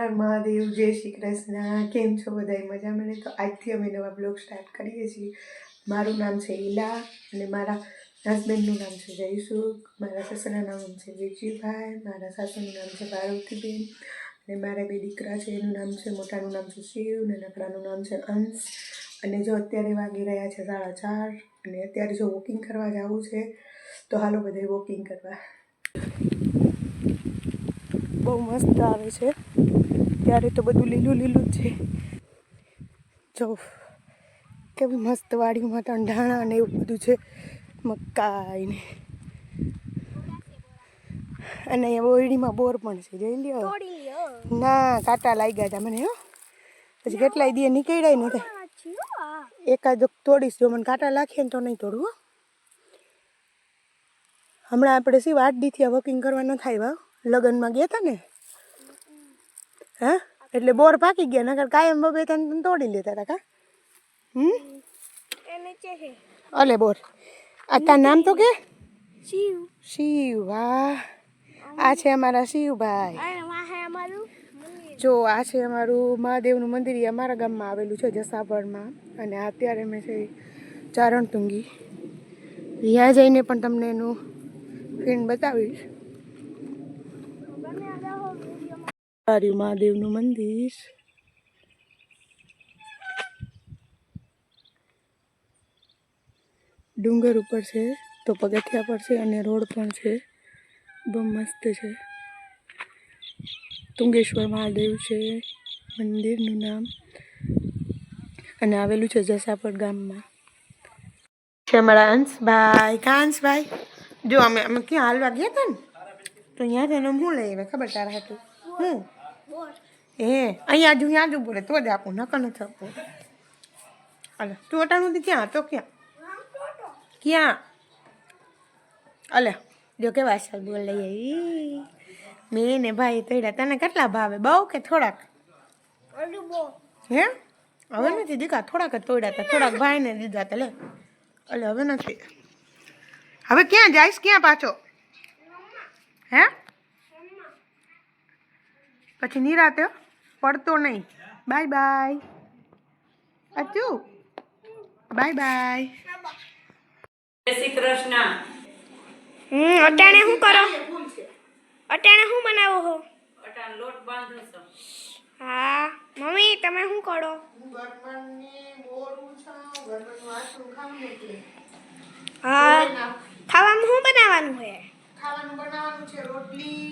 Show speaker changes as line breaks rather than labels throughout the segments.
હર મહાદેવ, જય શ્રી કૃષ્ણ, કેમ છો બધા મજા મને તો આજથી અમે નવા બ્લોગ સ્ટાર્ટ કરીએ છીએ. મારું નામ છે ઈલા અને મારા હસબન્ડનું નામ છે જયસુખ, મારા સસરાનું નામ છે વિજયભાઈ મારા સાસુનું નામ છે પાર્વતીબેન અને મારા બે દીકરા છે. એનું નામ છે, મોટાનું નામ છે શિવ અને નાકડાનું નામ છે અંશ. અને જો અત્યારે વાગી રહ્યા છે સાડા ચાર અને અત્યારે જો વોકિંગ કરવા જવું છે, તો હાલો બધે વોકિંગ કરવા. બહુ મસ્ત આવે છે. ત્યારે તો બધું લીલું લીલું છે. જો, કેવી મસ્ત વાડીમાં ટંઢાણા ને એવું બધું છે. મકાઈ ને અને અહીંયા બોર પણ છે, જોઈ લ્યો. ના, કાંટા લાગ્યા હતા મને, હો. પછી કેટલાય દી નીકળ્યા નથી એકાદ તોડીશ જો, મને કાંટા લાખીએ ને તો નહીં તોડું, હો. હમણાં આપણે શી વાટ દીથી વોકિંગ કરવા ન થાય લગ્નમાં ગયા હતા ને? હા? એટલે બોર પાકી ગયા નકર કાયમ બબે તને તોડી લેતા હતા કા? હમ? અલે બોર. આ તાર નામ તો કે? શિવ. વાહ. આ છે અમારા શિવભાઈ. જો આ છે અમારું મહાદેવનું મંદિર એ અમારા ગામમાં આવેલું છે જસાપરમાં અને અત્યારે મેં છે ચારણ તુંગી ત્યાં જઈને પણ તમને એનું ફીણ બતાવીશ. સારું મહાદેવનું મંદિર ડુંગર ઉપર છે, તો પગથિયા પર છે અને રોડ પણ છે. બહુ મસ્ત છે. તુંગેશ્વર મહાદેવ છે, મંદિરનું નામ. અને આવેલું છે જસાપર ગામમાં. છે અમારા હંસભાઈ. કાંસભાઈ જો અમે અમે ક્યાં હાલવા ગયા હતા ને? તો અહીંયા તેને હું લઈ આવ્યા, ખબર તારા હતું હું? હે અહીંયા જ અહીંયા જ ઉભું રહે, તો જ આપું, નકર નથી આપવું. અલે, તું અટાણું થી ક્યાં? હતો ક્યાં? ક્યાં? અલે, જો કેવા અસર બોલ લઈ આવી. મેં ને ભાઈ તૈડા, તને કેટલા ભાવે? બહુ કે થોડાક? હે? હવે નથી દીધા? થોડાક જ તોડ્યા હતા થોડાક ભાઈને દીધા હતા લે. અલે, હવે નથી. હવે ક્યાં જઈશ? ક્યાં પાછો? હે? પછી નિરાતે પડતો નહીં. Bye bye. Achu bye bye.
જય શ્રી કૃષ્ણ.
હમ અટાણે શું કરો? અટાણે શું બનાવો હો?
અટાણ લોટ બાંધું છું.
હા મમ્મી તમે શું કરો? હા ખાવામાં શું બનાવવાનું છે
ખાવાનું બનાવવાનું છે રોટલી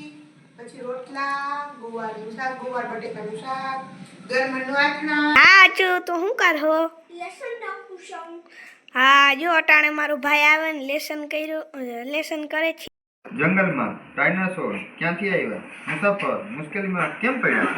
પછી ગોવારનું શાક ગોવાર બટેકાનું શાક ગરમનું આટલા
હા જો તો શું કરો હા જો અટાણે મારો ભાઈ આવે ને લેસન કર્યું લેસન કરે છે.
જંગલમાં ડાયનાસોર ક્યાંથી આવ્યા? મુસાફર મુશ્કેલીમાં કેમ પડ્યા?